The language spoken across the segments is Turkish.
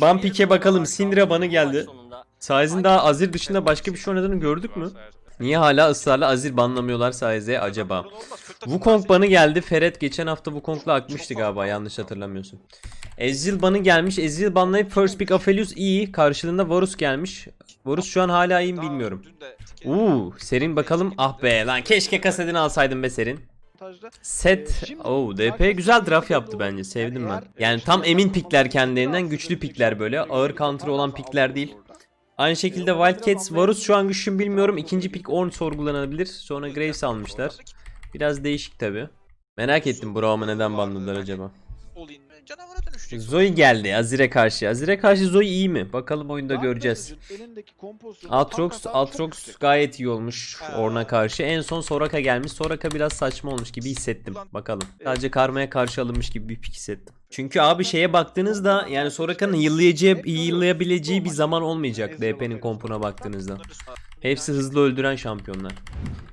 Ban Pick'e bakalım. Syndra banı geldi. Daha Azir dışında başka bir şey oynadığını gördük mü? Niye hala ısrarla Azir banlamıyorlar Saiz'e acaba? Wukong banı geldi. Ferret geçen hafta Wukong'la akmıştı galiba yanlış hatırlamıyorsun. Ezreal banı gelmiş. Ezreal banlayıp First Pick Aphelios iyi. Karşılığında Varus gelmiş. Varus şu an hala iyi mi bilmiyorum. Uuu Serin bakalım. Ah be lan keşke kasetini alsaydım be Serin. Set. Oh DP güzel draft yaptı bence. Sevdim ben. Yani tam emin pikler kendilerinden. Güçlü pikler böyle. Ağır counter olan pikler değil. Aynı şekilde Wildcats, Varus şu an güçlü mü bilmiyorum. İkinci pick 10 sorgulanabilir. Sonra Graves almışlar. Biraz değişik tabi. Merak ettim Braum'u neden banladılar acaba. Canavara dönüşecek. Zoe geldi Azir'e karşı. Azir'e karşı Zoe iyi mi? Bakalım oyunda göreceğiz. Aatrox, Aatrox gayet iyi olmuş Orn'a karşı. En son Soraka gelmiş. Soraka biraz saçma olmuş gibi hissettim. Bakalım. Sadece Karma'ya karşı alınmış gibi bir pik hissettim. Çünkü abi şeye baktığınızda yani Soraka'nın yıllayacağı, yıllayabileceği bir zaman olmayacak DP'nin kompuna baktığınızda. Hepsi hızlı öldüren şampiyonlar.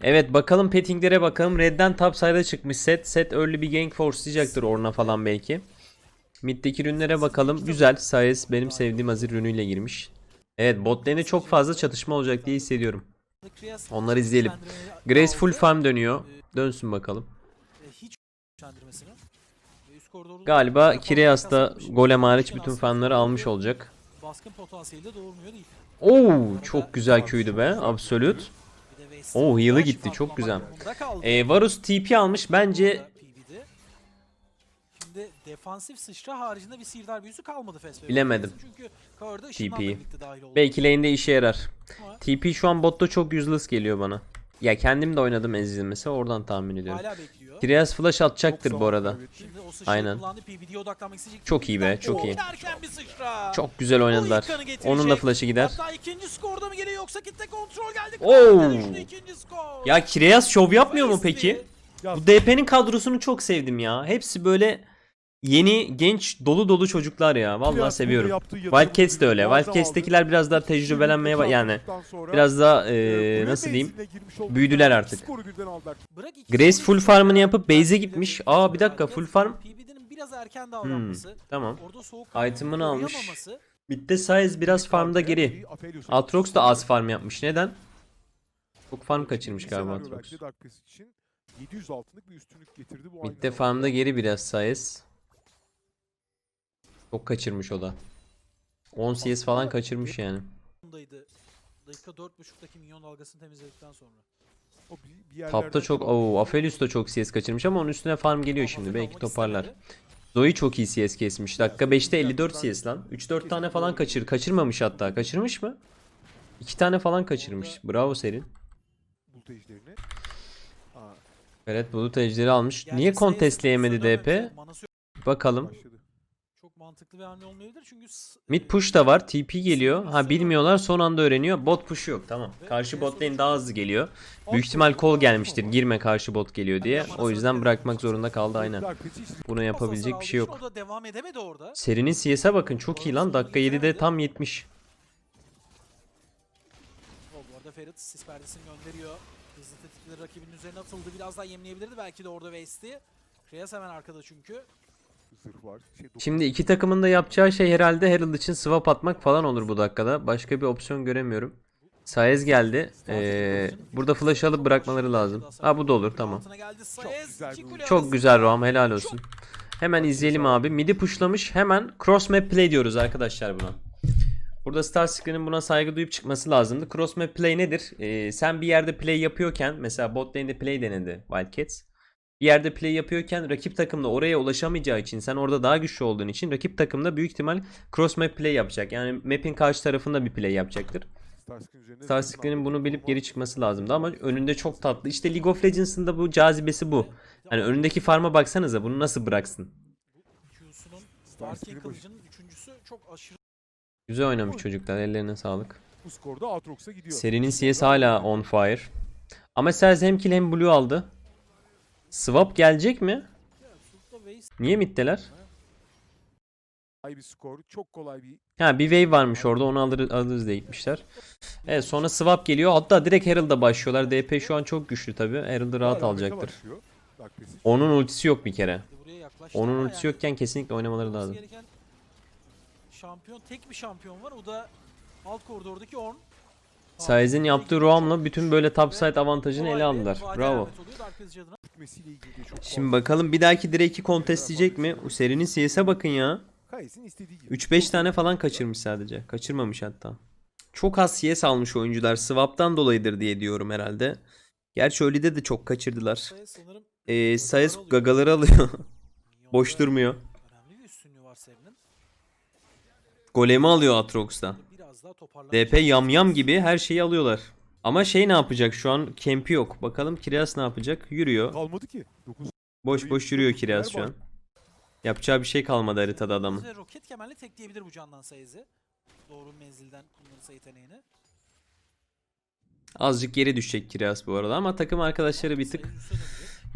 Evet bakalım pettinglere bakalım. Red'den top side'a çıkmış set. Set early bir gank force'layacaktır Orn'a falan belki. Mid'deki rünlere bakalım. Güzel. Sayes benim sevdiğim Azir rünüyle girmiş. Evet bot lane'de çok fazla çatışma olacak diye hissediyorum. Onları izleyelim. Grace full farm dönüyor. Dönsün bakalım. Galiba Kireas da golem hariç bütün farmları almış olacak. Baskın. Oo çok güzel Q'ydu be. West- Oo, heal'ı gitti, çok güzel. Ee, Varus TP almış. Bence. Şimdi defansif sıçra haricinde bir sihirdar büyüsü kalmadı Fast Bilemedim. Çünkü TP'yi. oldu. belki lane'de işe yarar. Ama TP şu an botta çok useless geliyor bana. Ya kendim de oynadım Ezreal mesela oradan tahmin ediyorum. Hala bekliyor. Kireas flash atacaktır bu arada. Şimdi o sıçrayı Aynen. Çok iyi be, çok iyi. Çok güzel oynadılar. Onun da flash'ı gider. Hatta ikinci skorda mı geliyor yoksa kitle kontrol geldi. Oo. Ya Kireas şov yapmıyor mu peki? Bu DP'nin kadrosunu çok sevdim ya. Hepsi böyle yeni, genç, dolu dolu çocuklar ya. Vallahi seviyorum. Wildcats de öyle. Wildcats'tekiler biraz daha tecrübelenmeye ba- yani biraz daha eee, nasıl diyeyim büyüdüler artık. Grace full farmını yapıp base'e gitmiş. Aa bir dakika full farm. Biraz erken Hmm, davranması. tamam. Orada soğuk Item'ını almış. Mid'de size biraz farmda geri. Aatrox da az farm yapmış. Neden? Çok farm kaçırmış galiba Aatrox. 700 altınlık bir üstünlük getirdi bu Mid'de farmda geri biraz size. Çok kaçırmış o da. 10 CS falan kaçırmış yani. Dakika 4.5'daki minyon dalgasını temizledikten sonra. Tapta çok Oo, Aphelios da çok CS kaçırmış ama onun üstüne farm geliyor şimdi. Belki toparlar. Zoe çok iyi CS kesmiş. Dakika 5'te 54 CS lan. 3-4 tane falan kaçır. Kaçırmamış hatta. Kaçırmış mı? 2 tane falan kaçırmış. Bravo Serin. Bulut ejderini. Aa, Evet Bulut ejderi almış. Yani Niye sayısı kontestleyemedi kısa DP? dönemde manası yok. Bakalım. başladı. Mantıklı bir hamle olmayabilir çünkü Mid push da var. TP geliyor. Ha bilmiyorlar son anda öğreniyor. Bot push yok tamam. Karşı bot lane daha hızlı geliyor. Büyük ihtimal kol gelmiştir. Girme karşı bot geliyor diye. O yüzden bırakmak zorunda kaldı aynen. Buna yapabilecek bir şey yok. aldığı için O da devam edemedi orada. Serinin CS'e bakın çok iyi lan. Dakika 7'de tam 70. O bu arada Ferit sis perdesini gönderiyor. Hızlı tetikleri rakibinin üzerine atıldı. Biraz daha yemleyebilirdi belki de orada West'i. Kriyas hemen arkada çünkü. Zırh var. Şey, Şimdi iki takımın da yapacağı şey herhalde Herald için swap atmak falan olur bu dakikada. Başka bir opsiyon göremiyorum. Saez geldi. Ee, burada flash alıp bırakmaları lazım. Ha bu da olur tamam. Çok güzel Roam helal olsun. Hemen izleyelim abi. Midi pushlamış. Hemen cross map play diyoruz arkadaşlar buna. Burada Star Screen'in buna saygı duyup çıkması lazımdı. Cross map play nedir? Ee, sen bir yerde play yapıyorken mesela bot lane'de play denedi Wildcats. Bir yerde play yapıyorken rakip takım da oraya ulaşamayacağı için sen orada daha güçlü olduğun için rakip takım da büyük ihtimal cross map play yapacak. Yani map'in karşı tarafında bir play yapacaktır. Starscreen üzerinde Star zırhın Screen'in bunu bilip geri çıkması lazımdı ama önünde çok tatlı. İşte League of Legends'ın da bu cazibesi bu. Hani önündeki farma baksanıza bunu nasıl bıraksın. Güzel oynamış çocuklar ellerine sağlık. Bu skorda Aatrox'a gidiyor. Serinin CS hala on fire. Ama Serz hem kill hem blue aldı. Swap gelecek mi? Niye middeler? Bir skor. Çok kolay bir Ha bir wave varmış orada onu alır, alırız diye gitmişler. Evet sonra swap geliyor. Hatta direkt Herald'a başlıyorlar. DP şu an çok güçlü tabi. Herald'ı rahat alacaktır. Onun ultisi yok bir kere. Onun ultisi yokken kesinlikle oynamaları lazım. şampiyon tek bir şampiyon var. O da alt koridordaki Orn. Saiz'in yaptığı roam'la bütün böyle topside avantajını ele aldılar. Bravo. Gitmesiyle ilgili çok Şimdi bakalım bir dahaki Drake'i kontestleyecek mi? O serinin CS'e bakın ya. Kayıs'ın istediği gibi. 3-5 tane falan kaçırmış sadece. Kaçırmamış hatta. Çok az CS almış oyuncular. Swap'tan dolayıdır diye diyorum herhalde. Gerçi öyle de çok kaçırdılar. Ee, Saez gagaları alıyor. Boş durmuyor. Golemi alıyor Atrox'ta. Toparlamak DP yamyam gibi her şeyi alıyorlar. Ama şey ne yapacak şu an? Kempi yok. Bakalım Kireas ne yapacak? Yürüyor. Kalmadı ki. 9 Boş boş yürüyor Kireas şu an. Yapacağı bir şey kalmadı haritada adamın. Ve roket kemerle tekleyebilir bu candan Saez'i. Doğru menzilden kullanırsa yeteneğini. Azıcık geri düşecek Kireas bu arada ama takım arkadaşları bir tık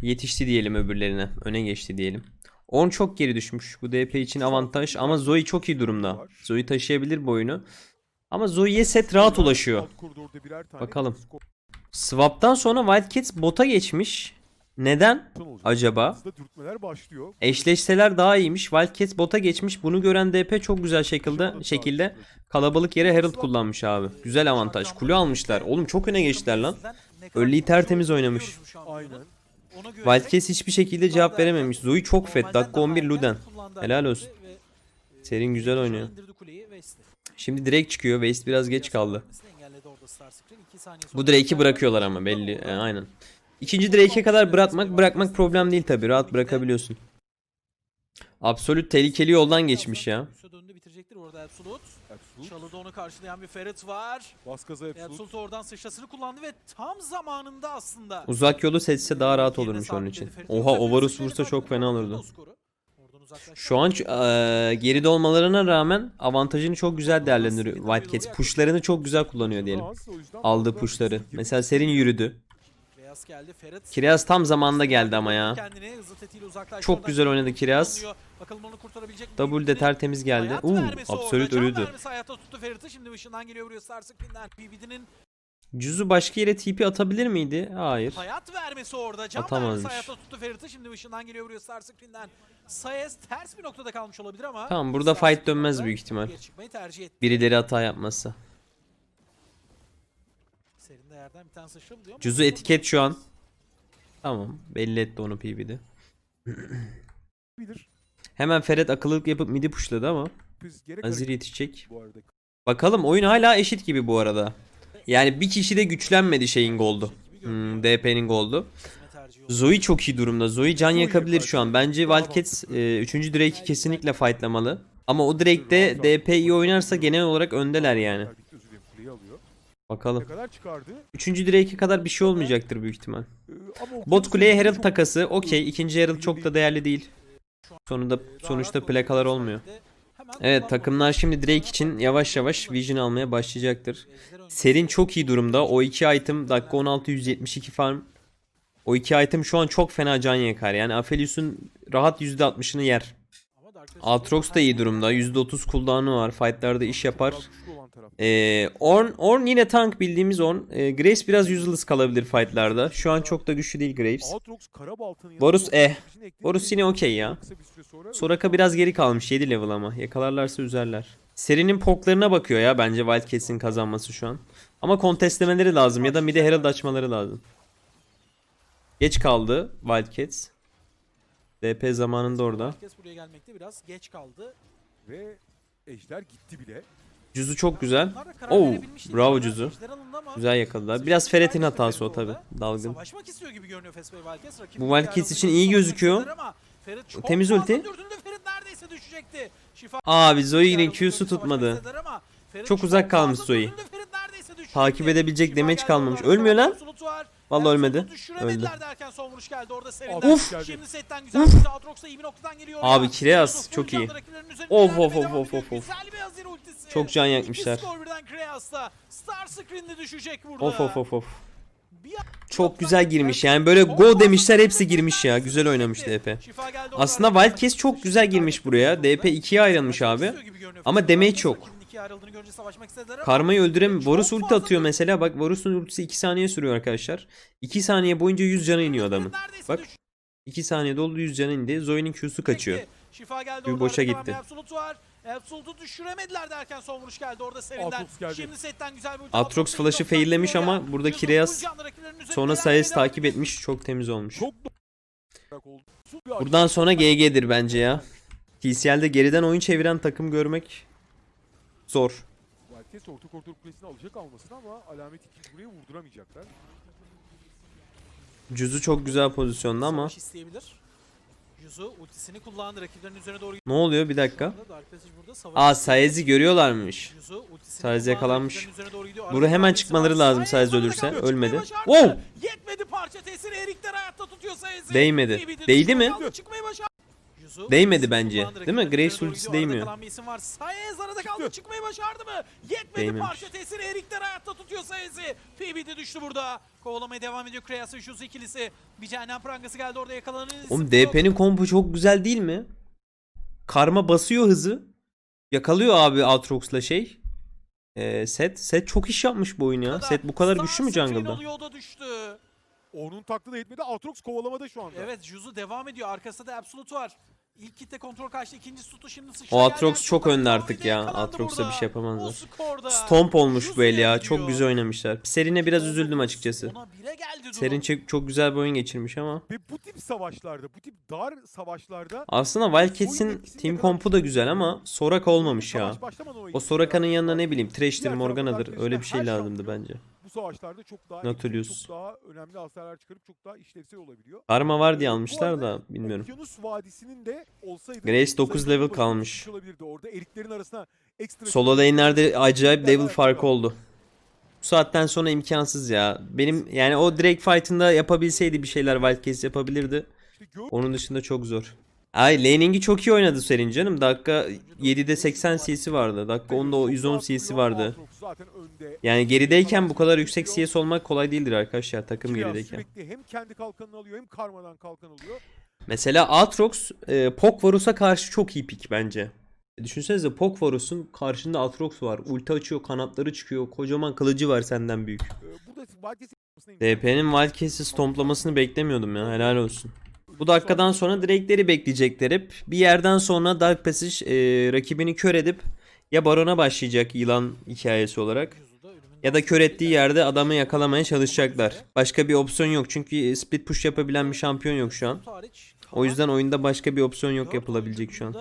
yetişti diyelim öbürlerine. Öne geçti diyelim. On çok geri düşmüş. Bu DP için avantaj ama Zoe çok iyi durumda. Zoe taşıyabilir bu oyunu. Ama Zoe'ye set rahat ulaşıyor. Bakalım. Swap'tan sonra Wildcats bota geçmiş. Neden acaba? Eşleşseler daha iyiymiş. Wildcats bota geçmiş. Bunu gören DP çok güzel şekilde şekilde kalabalık yere Herald kullanmış abi. Güzel avantaj. Kule almışlar. Oğlum çok öne geçtiler lan. Çok tertemiz oynamış. Wildcats hiçbir şekilde cevap verememiş. Zoe çok fet. Dakika 11 daha Luden. Helal olsun. Serin güzel oynuyor. Şimdi direkt çıkıyor. Waste biraz geç kaldı. Bu Drake'i bırakıyorlar ama belli. E, aynen. İkinci Drake'e kadar bırakmak bırakmak problem değil tabi. Rahat bırakabiliyorsun. Absolut tehlikeli yoldan geçmiş ya. Çalıda onu karşılayan bir Ferit var. Bas gaza Absolut. Oradan sıçrasını kullandı ve tam zamanında aslında. Uzak yolu seçse daha rahat olurmuş onun için. Oha Ovarus vursa çok fena olurdu. Şu an eee, geride olmalarına rağmen avantajını çok güzel değerlendiriyor Wildcats. Pushlarını çok güzel kullanıyor diyelim. Aldığı pushları. Mesela Serin yürüdü. Beyaz geldi Ferit. Kireas tam zamanında geldi ama ya. Çok güzel oynadı kullanıyor. Kireas. Bakalım onu kurtarabilecek mi? Double de tertemiz geldi. Uuu Absolut ölüydü. Cüzü başka yere TP atabilir miydi? Hayır. hayat vermesi orada. Can Atamazmış. vermesi hayata tuttu Ferit'i. Şimdi ışından geliyor buraya Star Screen'den. Sayes ters bir noktada kalmış olabilir ama. Tamam, burada Star fight dönmez büyük ihtimal. Birileri hata yapmazsa. Serinde yerden bir tane sıçra buluyor ama- Cüzü etiket şu an. Tamam. Belli etti onu PB'de. Hemen Ferret akıllılık yapıp midi pushladı ama Azir yetişecek. Bakalım oyun hala eşit gibi bu arada. Yani bir kişi de güçlenmedi şeyin goldu. Hmm, DP'nin goldu. Zoe çok iyi durumda. Zoe can yakabilir şu an. Bence Wildcats 3. Drake'i kesinlikle fightlamalı. Ama o Drake'de DP iyi oynarsa genel olarak öndeler yani. Bakalım. 3. Drake'e kadar bir şey olmayacaktır büyük ihtimal. O Bot kuleye Herald takası okey. İkinci Herald çok da değerli değil. Sonunda sonuçta plakalar olmuyor. Evet takımlar şimdi Drake için yavaş yavaş Vision almaya başlayacaktır. Önde. Serin çok iyi durumda. O iki item dakika 16 172 farm. O iki item şu an çok fena can yakar. Yani Aphelios'un rahat %60'ını yer. Aatrox da iyi durumda. %30 cooldown'u var. Fight'larda iş yapar. Ee, Orn, Orn yine tank bildiğimiz Orn. Ee, Graves biraz useless kalabilir fight'larda. Şu an çok da güçlü değil Graves. Varus eh. Varus yine okey ya. Soraka biraz geri kalmış 7 level ama. Yakalarlarsa üzerler. Serinin poklarına bakıyor ya bence Wildcats'in kazanması şu an. Ama kontestlemeleri lazım ya da mid'e Herald açmaları lazım. Geç kaldı Wildcats. DP zamanında orada. Herkes buraya gelmekte biraz geç kaldı. ve Ejder gitti bile. Cüzü çok güzel. Oo, bravo Cüzü. Güzel yakaladılar. Biraz Ferret'in hatası o tabi. Dalgın. Savaşmak istiyor gibi görünüyor Fesbey Valkes. Rakibi Bu Wildcats için iyi gözüküyor. çok Temiz ulti. dürtüldü. Ferit neredeyse düşecekti. Şifa Abi Zoe'nin Q'su tutmadı. Çok uzak kalmış Zoe. Takip edebilecek damage kalmamış. Ölmüyor lan. Vallahi ölmedi. Öldü. derken son vuruş geldi orada Uf. Serinden. Şimdi setten güzel bir Aatrox da iyi bir noktadan geliyor. Abi Absolute çok iyi. Of, of, of, of, of, of. Çok can yakmışlar. Of of of of. Çok güzel girmiş yani böyle go demişler hepsi girmiş ya. Güzel oynamış DP. Geldi Aslında. Wildcats çok güzel girmiş buraya. DP 2'ye ayrılmış abi. Ama damage çok. İkiye ayrıldığını görünce savaşmak istediler ama Karmayı öldüremiyor. Çok Varus ulti atıyor mesela. Bak Varus'un ultisi 2 saniye sürüyor arkadaşlar. 2 saniye boyunca 100 canı iniyor adamın. Bak. düşecekti. 2 saniyede oldu 100 canı indi. Zoe'nin Q'su kaçıyor. Şifa geldi Bir orada. boşa gitti. bir Absolute var. Absolute'u düşüremediler derken son vuruş geldi orada geldi. Şimdi setten güzel bir ulti. Atrox Aatrox flash'ı faillemiş ama burada Kireas sonra Sayes takip etmiş. Çok temiz olmuş. Buradan sonra GG'dir bence ya. TCL'de geriden oyun çeviren takım görmek zor. Valkes orta koridor kulesini alacak almasın ama alamet ikinci buraya vurduramayacaklar. Cüzü çok güzel pozisyonda ama. Savaş isteyebilir. Yuzu ultisini kullandı rakiplerin üzerine doğru Ne oluyor bir dakika. Aa. Sayez'i görüyorlarmış. Kullandı, yakalanmış. Arada hemen çıkmaları lazım orada ölürse. Ölmedi. Wow! Yetmedi parça tesiri Erik'ten hayatta tutuyor Sayez'i. Değmedi. Değdi mi? çıkmayı başardı. Değmedi bence. Değil mi? doğru ultisi değmiyor. var. Sayez arada kaldı Çıktı. çıkmayı başardı mı? Yetmedi Değmemiş. parça tesiri Erik'ten hayatta tutuyor Sayez'i. PB'de düştü burada. Kovalamaya devam ediyor Kreas ve Yuzu ikilisi. Bir cehennem prangası geldi orada yakalanan Oğlum. DP'nin kompu çok güzel değil mi? Karma basıyor hızı. Yakalıyor abi Aatrox'la şey. Ee, set. Set çok iş yapmış bu oyun ya. Set bu kadar güçlü mü jungle'da? oluyor o da düştü. Onun taklı da yetmedi. Aatrox kovalamada şu anda. Evet Juzu devam ediyor. Arkasında da Absolute var. İlk kitle kontrol kaçtı. İkinci tutu şimdi sıçrayı O Aatrox çok önde artık ya. Aatrox'a bir şey yapamazlar. Stomp olmuş bu el ya. Çok güzel oynamışlar. Serine biraz üzüldüm açıkçası. Serin çok, çok güzel bir oyun geçirmiş ama. Ve bu tip savaşlarda, bu tip dar savaşlarda Aslında Wildcats'in team kompu da güzel ama Soraka olmamış ya. O Soraka'nın yanına ne bileyim Thresh'tir, Morgana'dır. Öyle bir şey lazımdı şampiyon bence. Savaşlarda çok daha Nautilus. çok daha önemli hasarlar çıkarıp çok daha işlevsel olabiliyor. Karma var diye almışlar da bilmiyorum. Okyanus Vadisi'nin de olsaydı Grace 9 sayıda level başarılı kalmış. Orada eriklerin arasına ekstra Solo lane'lerde acayip level farkı oldu. Bu saatten sonra imkansız ya. Benim yani o Drake fight'ında yapabilseydi bir şeyler Wildcats yapabilirdi. Onun dışında çok zor. Ay laning'i çok iyi oynadı Serin canım. Dakika 7'de 80 CC vardı. Dakika 10'da o 110 CC vardı. Yani gerideyken bu kadar yüksek CS olmak kolay değildir arkadaşlar takım gerideyken. Hem kendi kalkanını alıyor hem karmadan kalkan alıyor. Mesela Aatrox e, Pokvarus'a karşı çok iyi pick bence. Düşünsenize Pokvarus'un karşında Aatrox var. Ulti açıyor, kanatları çıkıyor. Kocaman kılıcı var senden büyük. Yok. DP'nin Wildcats'i stomplamasını beklemiyordum ya. Helal olsun. Bu dakikadan sonra Drake'leri bekleyecekler hep. Bir yerden sonra Dark Passage e, rakibini kör edip ya Baron'a başlayacak yılan hikayesi olarak. Ya da kör ettiği yerde adamı yakalamaya çalışacaklar. Başka bir opsiyon yok çünkü split push yapabilen bir şampiyon yok şu an. O yüzden oyunda başka bir opsiyon yok yapılabilecek şu an.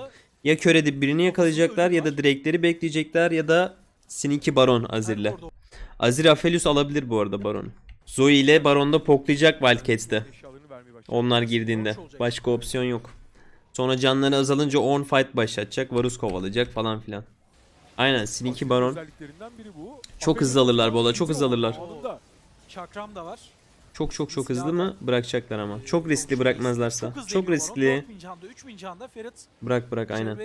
Ya kör edip birini yakalayacaklar ya da Drake'leri bekleyecekler ya da Sneaky Baron Azir'le. Azir Aphelios alabilir bu arada Baron. Zoe ile Baron'da poklayacak Wildcats'te. Onlar girdiğinde. Başka opsiyon yok. Sonra canları azalınca on fight başlatacak. Varus kovalayacak falan filan. Aynen Sneaky Baron. özelliklerinden biri bu. Çok hızlı alırlar bu arada, çok hızlı alırlar. Çakram da var. Çok çok çok hızlı mı? Bırakacaklar ama. Çok riskli bırakmazlarsa. hızlı Çok riskli. Baron. 4000 canda 3000 canda Ferit. Bırak bırak aynen.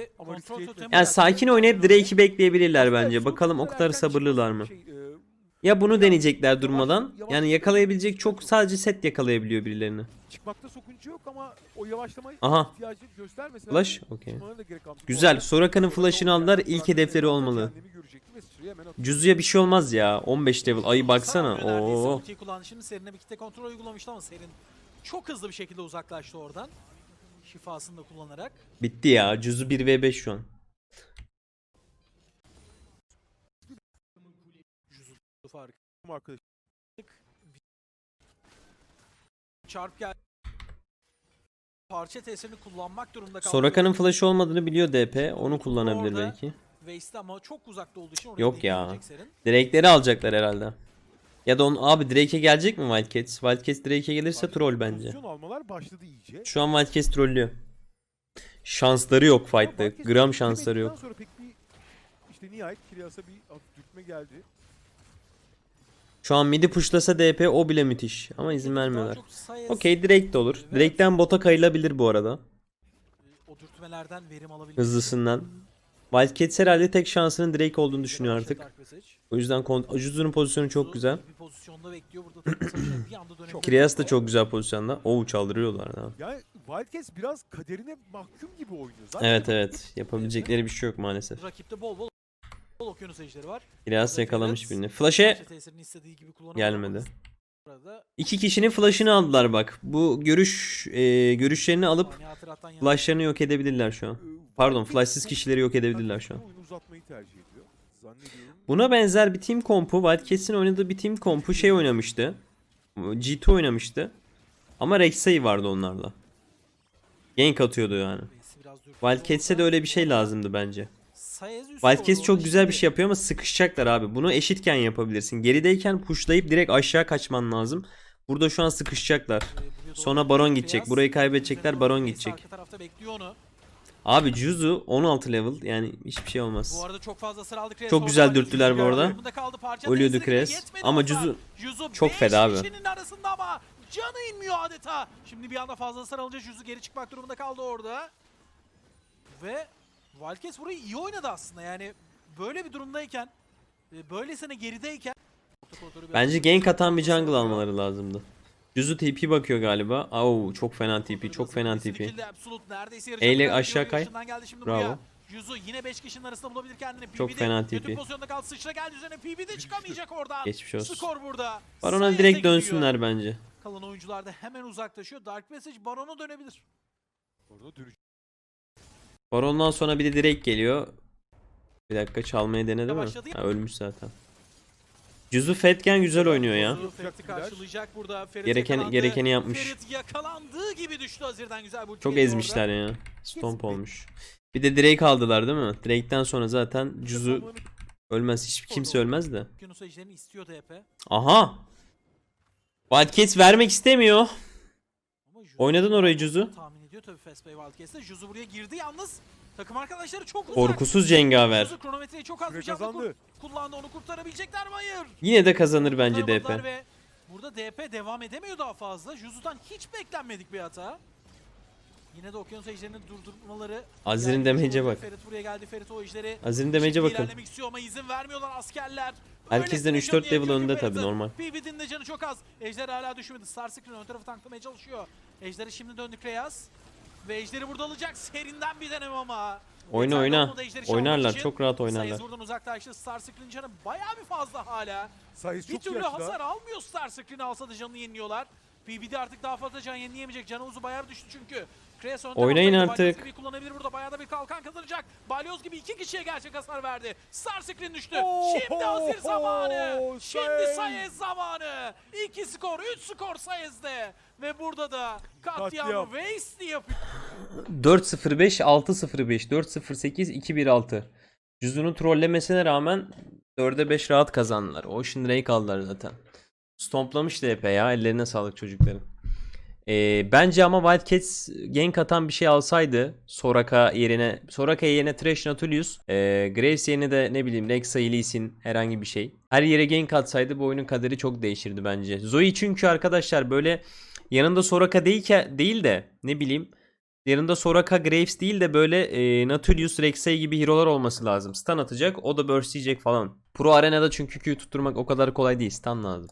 Yani sakin oynayıp Drake'i bekleyebilirler bence. Bakalım o kadar sabırlılar mı? çıkmış bir şey, e, Ya bunu deneyecekler durmadan. Yani yakalayabilecek çok sadece set yakalayabiliyor birilerini. çıkmakta sokunca yok ama o yavaşlama Aha. ihtiyacı göstermeseler. Flash? Okey. Güzel. Soraka'nın Soraka flash'ını aldılar. İlk hedefleri olmalı. Cüzü'ye bir şey olmaz ya. 15 level. Ayı baksana. Oo. Şimdi Serin'e bir kitle kontrol uygulamıştı ama Serin çok hızlı bir şekilde uzaklaştı oradan. Şifasını da kullanarak. Bitti ya. Cüzü 1v5 şu an. Fark. Arkadaş. Çarp geldi. Parça tesirini kullanmak durumunda kaldı. Soraka'nın flash'ı olmadığını biliyor DP. Onu kullanabilir Orada belki. Waste'de ama çok uzakta olduğu için oraya Yok ya. Drake'leri alacaklar herhalde. Ya da onu abi Drake'e gelecek mi Wildcats? Wildcats Drake'e gelirse troll bence. Almalar başladı iyice. Şu an Wildcats trollüyor. Şansları yok fight'ta. Gram şansları yok. Sonra pek bir işte nihayet Kiryas'a bir hafif dürtme geldi. Şu an midi pushlasa DP o bile müthiş. Ama izin vermiyorlar. Okey Drake de olur. Drake'den bota kayılabilir bu arada. O dürtmelerden verim alabilir. Hızlısından. Wildcats herhalde tek şansının Drake olduğunu düşünüyor artık. O yüzden Juzu'nun pozisyonu çok güzel. Bir pozisyonda bekliyor burada takım savaşına bir anda dönebilir. Kiryas da çok güzel pozisyonda. Oo çaldırıyorlar ha. Yani Wildcats biraz kaderine mahkum gibi oynuyor. Zaten Evet evet. Yapabilecekleri bir şey yok maalesef. Bol okyanus ejderi var. Evet, yakalamış birini. Flash'e gelmedi. İki kişinin flash'ını aldılar bak. Bu görüş e, görüşlerini alıp yana- flash'larını yok edebilirler şu an. Pardon, bu- kişileri yok edebilirler şu an. Oyunu uzatmayı tercih ediyor. Zannediyorum. Buna benzer bir team kompu Wildcats'in oynadığı bir team kompu şey oynamıştı. G2 oynamıştı. Ama Rek'Sai vardı onlarla. Gank atıyordu yani. Biraz Wildcats'e de öyle bir şey lazımdı bence. Wildcats çok güzel bir şey yapıyor ama sıkışacaklar abi. Bunu eşitken yapabilirsin. Gerideyken pushlayıp direkt aşağı kaçman lazım. Burada şu an sıkışacaklar. doğru Sonra Baron gidecek. Burayı kaybedecekler. Baron gidecek. Abi Juzu 16 level yani hiçbir şey olmaz. Bu arada çok fazla sıra aldı Krez. Çok güzel dürttüler bu arada. Ölüyordu yetmedi Ama. Juzu çok feda abi. ama canı inmiyor adeta. Şimdi bir anda fazla sıra alınca Juzu geri çıkmak durumunda kaldı orada. Ve Wildcats burayı iyi oynadı aslında. Yani böyle bir durumdayken, e, böylesine gerideyken Bence gank atan bir jungle almaları lazımdı. Juzu TP bakıyor galiba. Au çok fena TP, çok fena TP. Eyle aşağı kay. Bravo. Yuzu yine 5 kişinin arasında bulabilir kendini. Çok PBD fena kötü TP. pozisyonda kaldı. Sıçra geldi üzerine. PBD çıkamayacak oradan. Geçmiş olsun. Skor burada. Barona direkt gidiyor. dönsünler bence. Kalan oyuncular da hemen uzaklaşıyor. Dark Passage Baron'a dönebilir. Orada dönüş. Baron'dan sonra bir de direkt geliyor. Bir dakika çalmaya denedi mi? Ha, ölmüş zaten. Juzu Fetken güzel oynuyor ya. Gereken gerekeni yapmış. Ferit yakalandığı gibi düştü Azir'den güzel bu Çok ezmişler ya. Stomp olmuş. Bir de Drake aldılar değil mi? Drake'den sonra zaten Juzu ölmez. Hiç kimse ölmez de. Aha. Wildcats vermek istemiyor. Oynadın orayı Juzu. Ediyor tabii Fastbay Wildcats'te. Juzu buraya girdi yalnız. Takım arkadaşları çok uzak. Korkusuz cengaver. Juzu kronometreyi çok az bir canlı kullandı. Onu kurtarabilecekler mi? Hayır. Yine de kazanır bence DP. Ve burada DP devam edemiyor daha fazla. Juzu'dan hiç beklenmedik bir hata. Yine de Okyanus Ejder'ini durdurmaları. Azir'in burada bak. Ferit buraya geldi. Ferit o ejderi Azir'in Şimdi bakın. ilerlemek istiyor ama izin vermiyorlar askerler. Herkesten Öylesine 3-4 canı level önde Ferit'in. normal. PVD'nin de canı çok az. Ejder hala düşmedi. Star Screen ön tarafı tanklamaya çalışıyor. Ejder'i şimdi döndü Kreyas. Ve Ejder'i burada alacak. Serinden bir deneme ama. Oyna oyna. Oynarlar çok rahat Sayız oynarlar. buradan uzaklaştı. Star Screen canı bayağı bir fazla hala. Sayıs Bir çok türlü yaşlı. hasar almıyor Star Screen alsa da canını yeniliyorlar. PBD artık daha fazla can yenileyemeyecek. Canı uzu bayağı düştü çünkü. Kreyas ön Oynayın artık. Gibi kullanabilir burada. Bayağı da bir kalkan kazanacak. Balyoz gibi iki kişiye gerçek hasar verdi. Star Screen düştü. Oh, Şimdi oh, zamanı. oh, Şimdi Sayez. Zamanı. İki skor, üç skor Sayez'de. Ve burada da katliamı Katliam. Waste'i yapıyor. 4-0-5, 6-0-5, 4-0-8, 2-1-6. Juzu'nun trollemesine rağmen 4'e 5 rahat kazandılar. Ocean Drake aldılar zaten. Stomplamış DP ya. Ellerine sağlık çocukların. Ee, bence ama Wildcats gank atan bir şey alsaydı Soraka yerine Soraka yerine Thresh Nautilus ee, Graves yerine de ne bileyim Rek'Sai Lee Sin herhangi bir şey. Her yere gank atsaydı bu oyunun kaderi çok değişirdi bence. Zoe çünkü arkadaşlar böyle yanında Soraka değil, ki, değil de ne bileyim Yanında Soraka Graves değil de böyle e, Nautilus, Rek'Sai gibi hero'lar olması lazım. Stun atacak, o da burst falan. Pro arenada çünkü Q tutturmak o kadar kolay değil. Stun lazım.